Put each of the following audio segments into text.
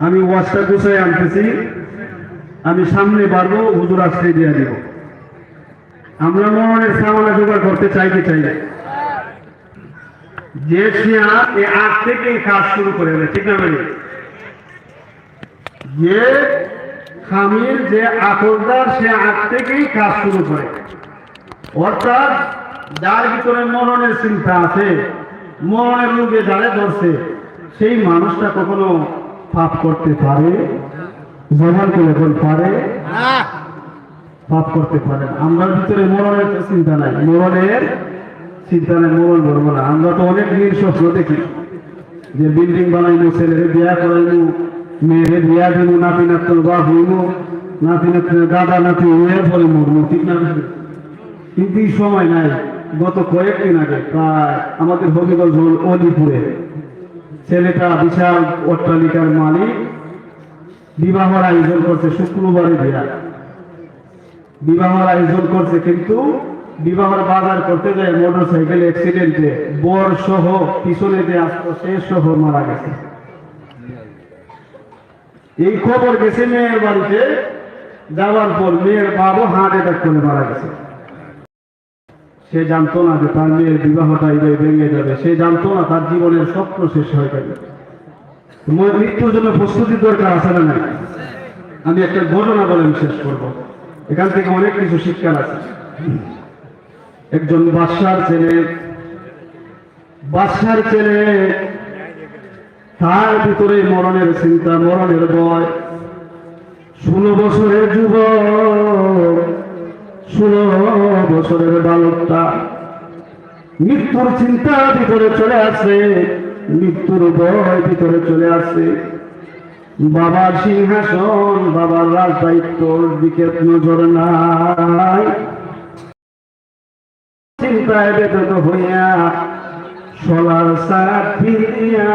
আমি ওয়াজটা গুছাই আনতেছি। আমি সামনে বাড়বো, হুজুর আশ্রয় দিয়ে দিব। আমরা মরণের সামনা জোগাড় করতে চাই কি চাই? যে শিয়া এ আগ কাজ শুরু করে ঠিক না যে খামির যে আকলদার, সে আগ থেকেই কাজ শুরু করে। অর্থাৎ যার ভিতরে মরণের চিন্তা আছে, মরণের রোগে যারে ধরছে, সেই মানুষটা কখনো পাপ করতে পারে জবান করে এখন পারে? পাপ করতে পারে আমরা ভিতরে মরণের চিন্তা নাই। মরণের চিন্তা নাই মরণ ধরবো না। আমরা তো অনেক নীল স্বপ্ন দেখি যে বিল্ডিং বানাইবো ছেলেরে বিয়া করাইবো মেয়েরে বিয়া দিব নাতি নাতন বা হইব নাতি নাতনের দাদা নাতি হয়ে পরে মরবো ঠিক না কিন্তু সময় নাই। গত কয়েকদিন আগে প্রায় আমাদের হবিগঞ্জ হল অলিপুরে। ছেলেটা বিশাল অট্টালিকার মালিক। বিবাহর আয়োজন করছে শুক্রবারে বিয়া বিবাহর আয়োজন করছে কিন্তু বিবাহর বাজার করতে যায় মোটর সাইকেল অ্যাক্সিডেন্টে। বর সহ পিছনে যে আসতো, সে সহ মারা গেছে। এই খবর গেছে মেয়ের বাড়িতে। যাওয়ার পর মেয়ের বাবু হার্ট অ্যাটাক করে মারা গেছে। সে জানতো না যে তার মেয়ের বিবাহটা এইভাবে ভেঙে যাবে। সে জানতো না তার জীবনের স্বপ্ন শেষ হয়ে যাবে মৃত্যুর জন্য প্রস্তুতির দরকার আছে না আমি একটা ঘটনা বলে আমি শেষ করব। এখান থেকে অনেক কিছু শিক্ষার আছে। একজন বাদশার ছেলে বাদশার ছেলে তার ভিতরে মরণের চিন্তা, মরণের ভয়। ষোলো বছরের যুবক ষোলো বছরের বালকটা মৃত্যুর চিন্তা ভিতরে চলে আসে, মৃত্যুর ভয় ভিতরে চলে আসে। বাবার সিংহাসন, বাবার রাজ দায়িত্বর দিকে নজর নাই। চিন্তায় বেদত হইয়া সোলার সার ফিরিয়া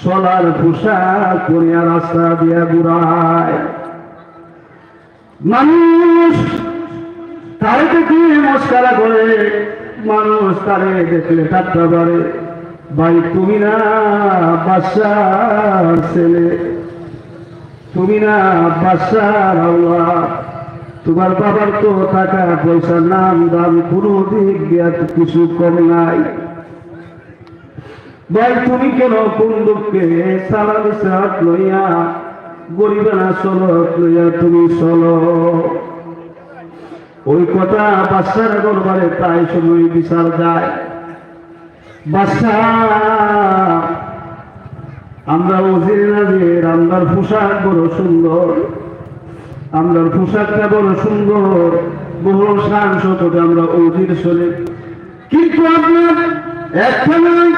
সোলার পোশাক করিয়া রাস্তা দিয়া ঘুরায়। মানুষ তারে দেখি মস্কারা করে? মানুষ তারে দেখলে ঠাট্টা করে। ভাই, তুমি না বাসার ছেলে। তুমি না বাসার আল্লাহ। তোমার বাবার তো টাকা পয়সার নাম দাম কোনো দিক দিয়া কিছু কম নাই। ভাই, তুমি কেন কোন দুঃখে সালাম সাত লইয়া গরিবানা চলো লইয়া তুমি চলো? ওই কথা বাচ্চার দরবারে প্রায় সময় বিচার যায়। বাচ্চা আমরা ওজির নাজির, আমরার পোশাক বড় সুন্দর। আমরার পোশাকটা বড় সুন্দর, বহু শান শতকে আমরা ওজির চলে কিন্তু আপনার একটা নয়,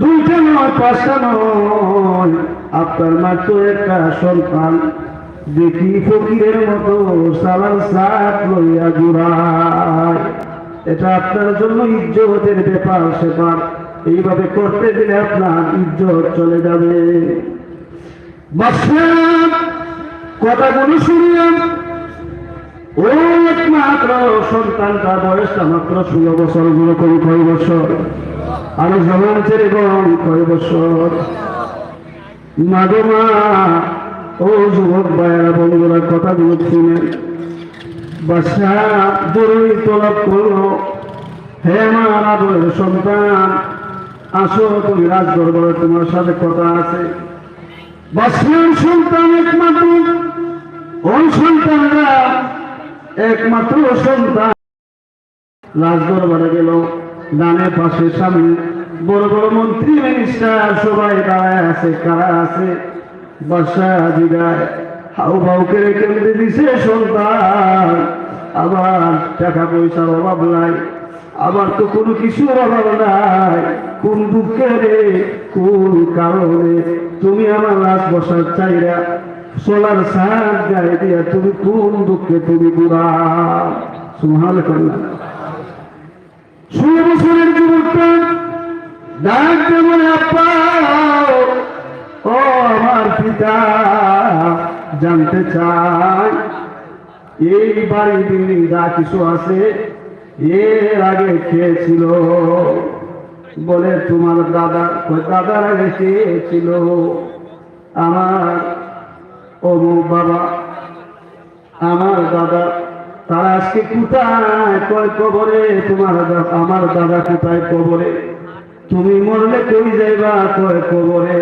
দুইটা নয়, পাঁচটা নয়। আপনার মাত্র একটা সন্তান। দেখি ফকিরের মতো সালাল সাপ লইয়া ঘুরায়। এটা আপনার জন্য ইজ্জতের ব্যাপার সেপার এইভাবে করতে দিলে আপনার ইজ্জত চলে যাবে। কথাগুলো শুনলাম। ও একমাত্র সন্তানটা বয়সটা মাত্র ষোলো বছরগুলো কই কয় বছর? আরও জমান ছেড়ে গম কয় বছর? মাগমা ও হে সন্তান, আসো, তুমি রাজ দরবারে তোমার সাথে কথা আছে। সন্তান সন্তানরা একমাত্র সন্তান। রাজ দরবারে গেল, ডানে পাশে সামনে বড় বড় মন্ত্রী মিনিস্টার সবাই দাঁড়ায় আছে, কারা আছে? হাউ ভাউ করে কেমনে দিছে সন্তান। আবার টাকা পয়সার অভাব নাই আবার তো কোনো কিছু অভাব নাই। কোন দুঃখে রে, কোন কারণে? তুমি আমার লাশ বসার চাইরা সোলার সার গায়ে দিয়া তুমি কোন দুঃখে তুমি বুড়া? সুহাল করলা ষোলো বছরের যুবকটা। ডাক বলে, আব্বা, ও আমার জানতে চাই। এই বাড়ি বিল্ডিং কিছু আছে, এর আগে খেয়েছিল বলে তোমার দাদা দাদার আগে খেয়েছিল আমার অমুক বাবা, আমার দাদা, তারা আজকে কোথায়? কয় কবরে? তোমার আমার দাদা কোথায় কবরে? তুমি মরলে কই যাইবা কয় কবরে?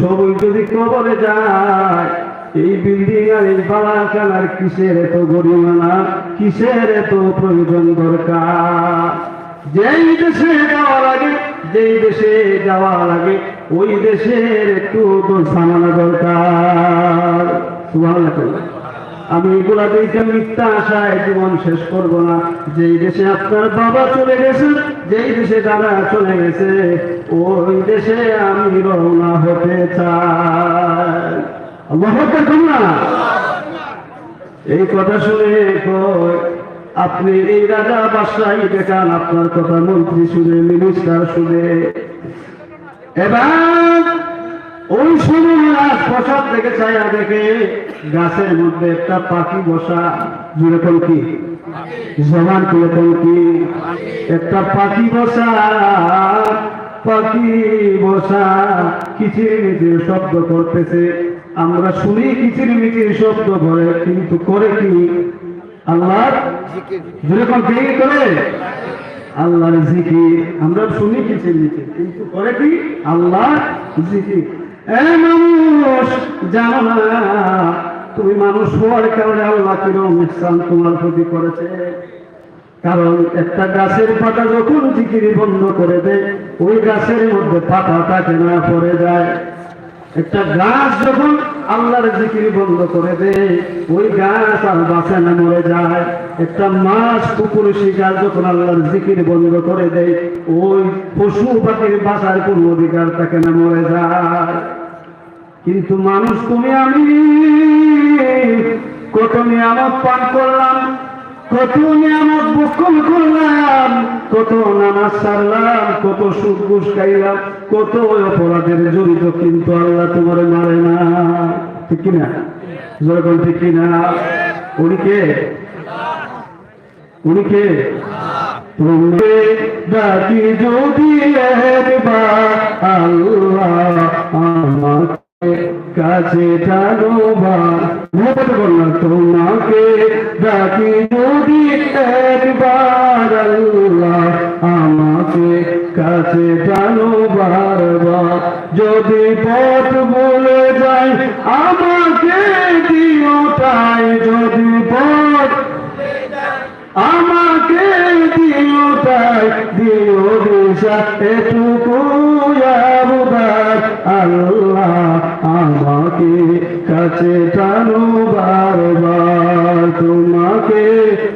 সবই যদি কবরে যায়, এই বিল্ডিং আর এই বালাকানার কিসের এত গরিমানা? কিসের এত প্রয়োজন দরকার? যেই দেশে যাওয়া লাগে যেই দেশে যাওয়া লাগে ওই দেশের একটু তো সামানা দরকার। সুবহানাল্লাহ। আমি এগুলা মিথ্যা আশায় জীবন শেষ করব না। যেই দেশে আপনার বাবা চলে গেছে, যেই দেশে দাদা চলে গেছে, ওই দেশে আমি রওনা হতে চাই। এই কথা শুনে আপনি এই রাজা বাদশাহী দেখান আপনার কথা মন্ত্রী শুনে মিনিস্টার শুনে। এবার ওই সময় রাজ প্রসাদ থেকে ছায়া দেখে। গাছের মধ্যে একটা পাখি বসা যেরকম কি? জবান কীরকম কি? একটা পাখি বসা পাখি বসা, কিচির মিচির শব্দ করতেছে। আমরা শুনি কিচির মিচির শব্দ করে কিন্তু করে কি? আল্লাহ? যেরকম কি করে। আল্লাহর জিকির, আমরা শুনি কিচির মিচির, কিন্তু করে কি? আল্লাহ জিকির। তুমি মানুষ হওয়ার কারণে আল্লাহ কিরম ইসলাম তোমার ক্ষতি করেছে। কারণ একটা গাছের পাতা যখন জিকিরি বন্ধ করে দেয়, ওই গাছের মধ্যে পাতা থাকে না পড়ে যায়। একটা গাছ যখন আল্লাহর জিকির বন্ধ করে দেয়, ওই গাছ আর বাঁচে না, মরে যায়। একটা মাছ, কুকুর, শিকার যখন আল্লাহর জিকির বন্ধ করে দেয়, ওই পশু পাখির বাঁচার কোনো অধিকার তাকে না, মরে যায়। কিন্তু মানুষ তুমি আমি, কত নিয়ামত পান করলাম কত নিয়ামত বক্ষণ করলাম, কত নামাজ সারলাম, কত সুদ ঘুষ খাইলাম, কত অপরাধের জড়িত কিন্তু আল্লাহ তোমার মারে না। ঠিক কিনা যেরকম ঠিক কিনা উনি কে? উনি কে? তুমি ডাকি যদি আল্লাহ কাছে টানোবার মত বললাম, তোমাকে ডাকি যদি একবার, আল্লাহ আমাকে কাছে টানোবার বার যদি পথ বলে যায় আমাকে দিও তাই। যদি পথ আমাকে দিও তাই, দিও দিশা এটুকু আল্লাহ কাছে টানো বারবার তোমাকে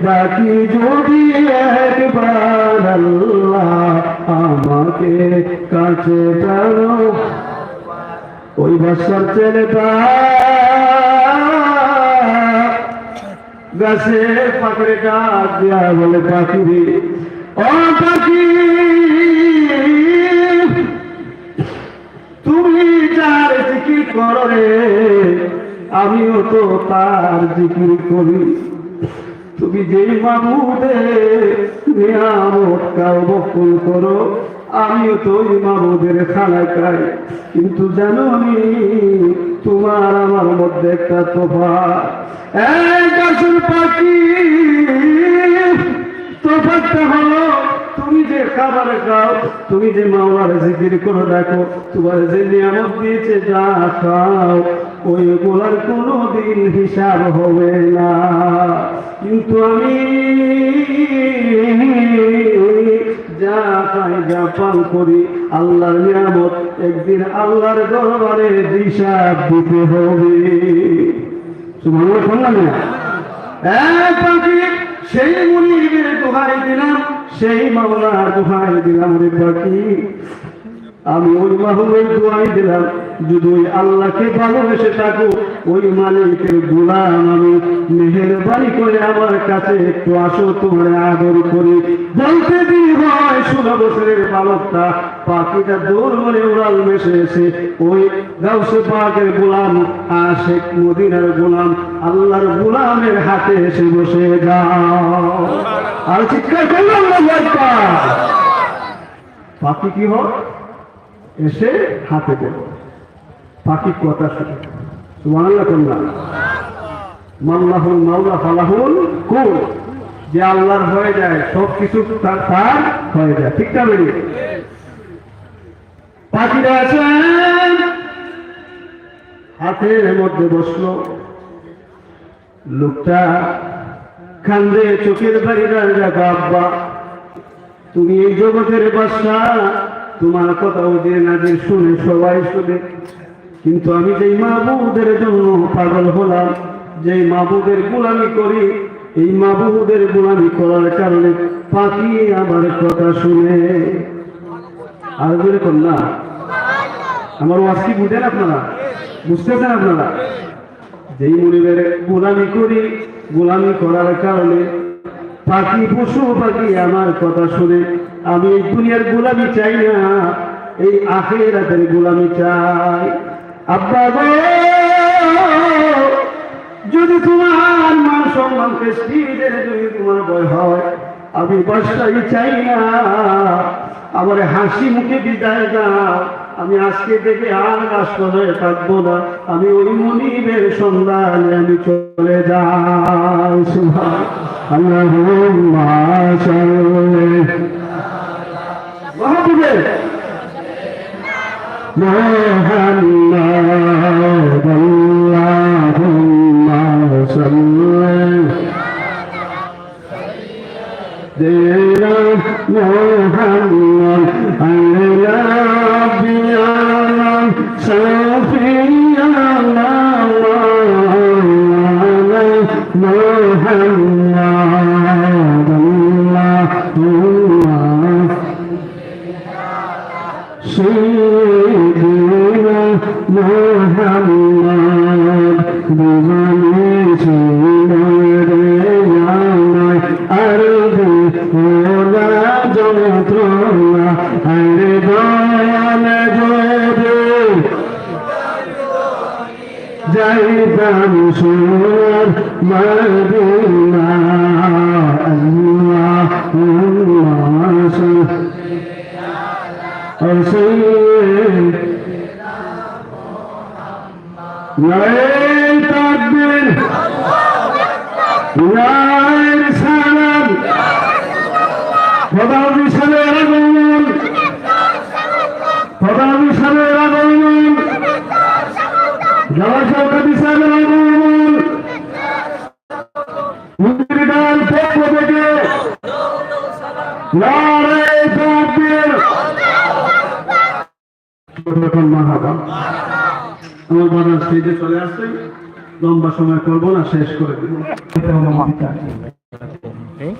ডাকি যদি একবার আল্লাহ আমাকে কাছে টানো ওই বছর ছেলেটা গাছে পাখরে ডাক দিয়া বলে পাখি ও পাখি, তুমি যার কি করো রে? আমিও তো তার জিকির করি। তুমি যেই মামুদে নিয়ামত কাউ বকুল করো, আমিও তো ওই মামুদের খানায় খাই। কিন্তু জানো আমি, তোমার আমার মধ্যে একটা তোফা এক পাখি তোফাটা হলো, তুমি যে খাবার খাও, তুমি যে মাওলার জিকির করে দেখো, তোমার যে নিয়ামত দিয়েছে, যা খাও। ওই গোলার কোনো হিসাব হবে না। কিন্তু আমি যা যা পান করি, আল্লাহর নিয়ামত, একদিন আল্লাহর দরবারে হিসাব দিতে হবে। শুনলাম পাখি, সেই মুনিবের দোহাই দিলাম, সেই মাওলার দোহাই দিলাম রে পাখি। আমি ওই মাহুমের দোয়াই দিলাম, যদি ওই আল্লাহকে ভালোবেসে থাকো, ওই মালিকের গোলাম আমি মেহেরবানি করে আমার কাছে একটু আসো, তোমার আদর করি। বলতে দিই হয়, ষোলো বছরের বালকটা পাখিটা দৌড় মনে উড়াল মেশে এসে ওই গাউসে পাকের গোলাম, আশেক মদিনার গোলাম, আল্লাহর গোলামের হাতে এসে বসে যাও। আর চিৎকার করলাম পাখি কি হয়? এসে হাতে দেব। পাখি কথা শুনে। সুবহানাল্লাহ কন্যা মাল্লাহুল মাওলা ফালাহুল কুল। যে আল্লাহর হয়ে যায় সব কিছু তার তার হয়ে যায়। ঠিক না বেরিয়ে পাখিরা আছেন। হাতের মধ্যে বসল। লোকটা কান্দে, চোখের বাড়িটা দেখো আব্বা। তুমি এই জগতের বাসা তোমার কথা ওদের নাজির শুনে সবাই শুনে। কিন্তু আমি যেই মাহবুদের জন্য পাগল হলাম, যেই মাহবুদের গোলামি করি, এই মাহবুদের গোলামি করার কারণে পাখি আমার কথা শুনে। আর কর না। আমার ওয়াজ কি বুঝেন আপনারা? বুঝতেছেন আপনারা? যেই মনিবের গোলামি করি, গোলামি করার কারণে পাখি পশু পাখি আমার কথা শুনে। আমি এই দুনিয়ার গোলামি চাই না, এই আখেরাতের গোলামি চাই। আব্বা গো, যদি তোমার মান সম্মান প্রেস্টিজের যদি তোমার ভয় হয়, আমি বাসাই চাই না। আমার হাসি মুখে বিদায় দাও। আমি আজকে থেকে আর হয়ে থাকব না। আমি ওই মনিবের সন্ধানে আমি চলে যাই। اللهم صل وحبيبي محمد سيدنا محمد بمن سيدنا جانا أرض ولا جمتنا أرض أنا جودي جايبا مسلم প্রধান হিসাবের আগমন। প্রধান হিসাবের আগমন। জনসংখ্যা হিসাবের আগমন। বিধান পক্ষ থেকে আমার স্টেজে চলে আসছে লম্বা সময় করব না শেষ করে দেবো ¿Eh?